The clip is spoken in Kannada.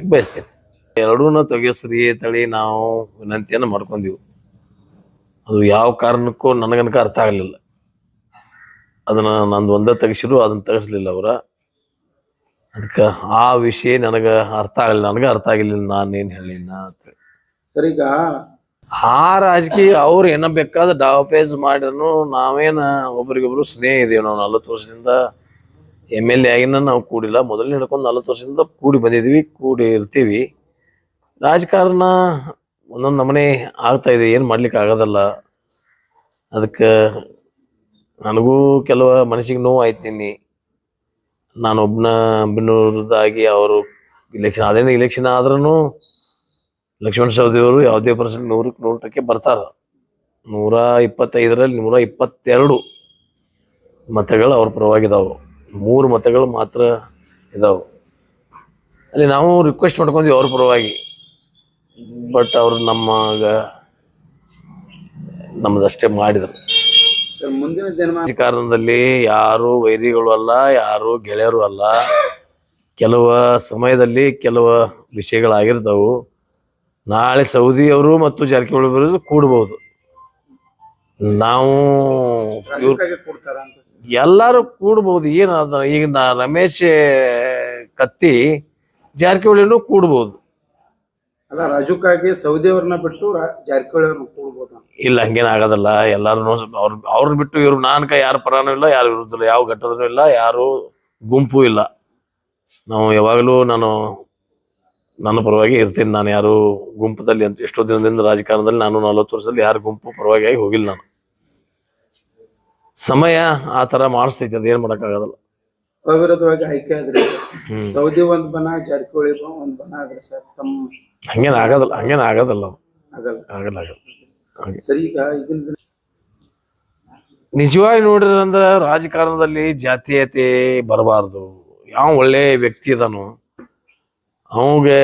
ಬಯಸ್ತೇನೆ. ಎರಡೂನು ತೆಗೆಸ್ರಿ ತಳಿ ನಾವು ವಿನಂತಿಯನ್ನು ಮಾಡ್ಕೊಂಡೀವಿ. ಅದು ಯಾವ ಕಾರಣಕ್ಕೂ ನನಗನಕ ಅರ್ಥ ಆಗಲಿಲ್ಲ. ಅದನ್ನ ನಂದು ಒಂದೇ ತೆಗಿಸಿರು ಅದನ್ನ ತೆಗಿಸ್ಲಿಲ್ಲ ಅವರ. ಅದಕ್ಕೆ ಆ ವಿಷಯ ನನಗೆ ಅರ್ಥ ಆಗಲಿಲ್ಲ ನನಗೆ ಅರ್ಥ ಆಗಿಲ್ಲ ನಾನೇನು ಹೇಳಿನ ಅಂತೇಳಿ. ಸರಿ ಈಗ ಆ ರಾಜಕೀಯ ಅವ್ರು ಏನ ಬೇಕಾದ ಡಾವಪೇಜ್ ಮಾಡಿದ್ರು ನಾವೇನ ಒಬ್ರಿಗೊಬ್ರು ಸ್ನೇಹ ಇದೀವಿ ನಾವು ನಲ್ವತ್ತು ವರ್ಷದಿಂದ ಎಂ ಎಲ್ ಎ ಆಗಿನ ನಾವು ಕೂಡಿಲ್ಲ. ಮೊದಲನೇ ಹಿಡ್ಕೊಂಡು ನಲ್ವತ್ತು ವರ್ಷದಿಂದ ಕೂಡಿ ಬಂದಿದ್ವಿ ಕೂಡಿ ಇರ್ತೀವಿ. ರಾಜಕಾರಣ ಒಂದೊಂದು ನಮನೆ ಆಗ್ತಾ ಇದೆ. ಏನು ಮಾಡ್ಲಿಕ್ಕೆ ಆಗೋದಲ್ಲ. ಅದಕ್ಕೆ ನನಗೂ ಕೆಲವು ಮನಸ್ಸಿಗೆ ನೋವು ಆಯ್ತೀನಿ ನಾನು ಒಬ್ಬನ ಬಿನ್ನೂರದಾಗಿ ಅವರು ಇಲೆಕ್ಷನ್ ಅದೇನು ಇಲೆಕ್ಷನ್ ಆದ್ರೂ ಲಕ್ಷ್ಮಣ ಸವದಿಯವರು ಯಾವುದೇ ಪರ್ಸೆಂಟ್ ನೂರಕ್ಕೆ ನೂರಕ್ಕೆ ಬರ್ತಾರ. ನೂರ ಇಪ್ಪತ್ತೈದರಲ್ಲಿ ನೂರ ಇಪ್ಪತ್ತೆರಡು ಮತಗಳು ಅವ್ರ ಪರವಾಗಿದಾವೆ. ಮೂರು ಮತಗಳು ಮಾತ್ರ ಇದಾವೆ. ಅಲ್ಲಿ ನಾವು ರಿಕ್ವೆಸ್ಟ್ ಮಾಡ್ಕೊಂಡ್ವಿ ಅವ್ರ ಪರವಾಗಿ ಬಟ್ ಅವರು ನಮ್ಮಾಗ ನಮ್ಮದಷ್ಟೇ ಮಾಡಿದರು. ಮುಂದಿನ ರಾಜಕಾರಣದಲ್ಲಿ ಯಾರು ವೈರಿಗಳು ಅಲ್ಲ, ಯಾರು ಗೆಳೆಯರು ಅಲ್ಲ. ಕೆಲವು ಸಮಯದಲ್ಲಿ ಕೆಲವು ವಿಷಯಗಳಾಗಿರ್ತಾವು. ನಾಳೆ ಸೌದಿಯವರು ಮತ್ತು ಜಾರಕಿಹೊಳಿ ಬರೋದು ಕೂಡ್ಬೋದು. ನಾವು ಇವ್ರು ಎಲ್ಲರೂ ಕೂಡ್ಬೋದು. ಏನು ಅದ ಈಗ ನಾ ರಮೇಶ್ ಕತ್ತಿ ಜಾರಕಿಹೊಳಿನೂ ಕೂಡ್ಬೋದು. ಅಲ್ಲ ರಾಜಕ್ಕಾಗಿ ಸೌದಿ ಅವ್ರನ್ನ ಬಿಟ್ಟು ರಾ- ಜಾರಕಿಹೊಳಿ ಅವ್ರನ್ನ ಕೂಡ್ಬೋದು? ಇಲ್ಲ ಹಂಗೇನು ಆಗೋದಲ್ಲ. ಎಲ್ಲರೂ ಅವ್ರ ಅವ್ರನ್ನ ಬಿಟ್ಟು ಇವ್ರು ನಾನ್ಕ ಯಾರ ಪರಾನೂ ಇಲ್ಲ ಯಾರು ವಿರುದ್ಧಲ್ಲ ಯಾವ ಘಟ್ಟದೂ ಇಲ್ಲ ಯಾರು ಗುಂಪು ಇಲ್ಲ. ನಾವು ಯಾವಾಗಲೂ ನಾನು ನನ್ನ ಪರವಾಗಿ ಇರ್ತೀನಿ. ನಾನು ಯಾರು ಗುಂಪದಲ್ಲಿ ಅಂತ ಎಷ್ಟೋ ದಿನದಿಂದ ರಾಜಕಾರಣದಲ್ಲಿ ನಾನು ನಲವತ್ತು ವರ್ಷದಲ್ಲಿ ಯಾರು ಗುಂಪು ಪರವಾಗಿ ಆಗಿ ಹೋಗಿಲ್ಲ ನಾನು. ಸಮಯ ಆ ತರ ಮಾಡಿಸ್ತೈತಿ ಅದು ಏನ್ ಮಾಡೋಕ್ಕಾಗೋದಲ್ಲ ಅವಿರೋಧವಾಗಿ ಆಯ್ಕೆ ಆದ್ರಿ ಸೌದಿ ಒಂದ್ ಬನ ಜಾರಕಿಹೊಳಿ ಒಂದ್ ಬನ ಆದ್ರೆ ಸರ್ ತಮ್ಮ ಹಂಗೇನ ಆಗದಲ್ಲ ಹಂಗೇನ ಆಗದಲ್ಲ ಆಗಲ್ಲ. ಆಗಲ್ಲ ಆಗಲ್ಲ. ಹಾಗೆ. ಸರಿ ಈಗ ಈಗಿನ ನಿಜವಾಗಿ ನೋಡಿದ್ರಂದ್ರೆ ರಾಜಕಾರಣದಲ್ಲಿ ಜಾತೀಯತೆ ಬರಬಾರ್ದು. ಯಾವ ಒಳ್ಳೆ ವ್ಯಕ್ತಿ ಇದಾನೋ ಅವಂಗೆ